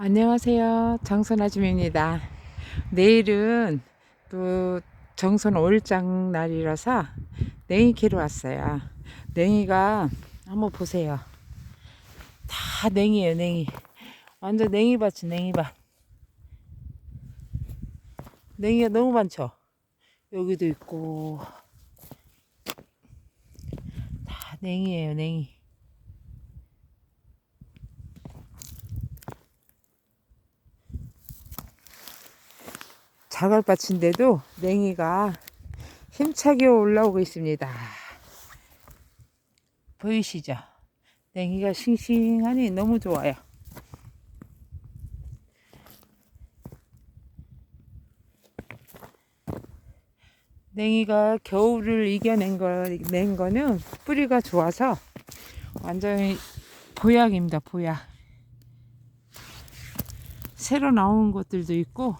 안녕하세요. 정선 아줌입니다. 내일은 또 정선 5일장 날이라서 냉이 캐러 왔어요. 냉이가 한번 보세요. 다 냉이에요, 냉이. 완전 냉이밭이 냉이밭. 냉이가 너무 많죠? 여기도 있고. 다 냉이에요, 냉이. 자갈밭인데도 냉이가 힘차게 올라오고 있습니다. 보이시죠? 냉이가 싱싱하니 너무 좋아요. 냉이가 겨울을 이겨낸 거, 낸 거는 뿌리가 좋아서 완전히 보약입니다, 보약. 새로 나온 것들도 있고,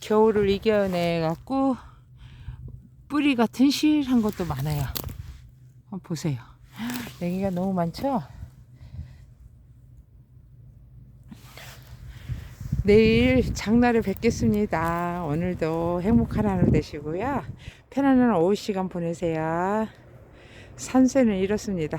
겨울을 이겨내 갖고 뿌리가 튼실한 것도 많아요. 한번 보세요. 냉이가 너무 많죠? 내일 장날을 뵙겠습니다. 오늘도 행복한 하루 되시고요. 편안한 오후 시간 보내세요. 산세는 이렇습니다.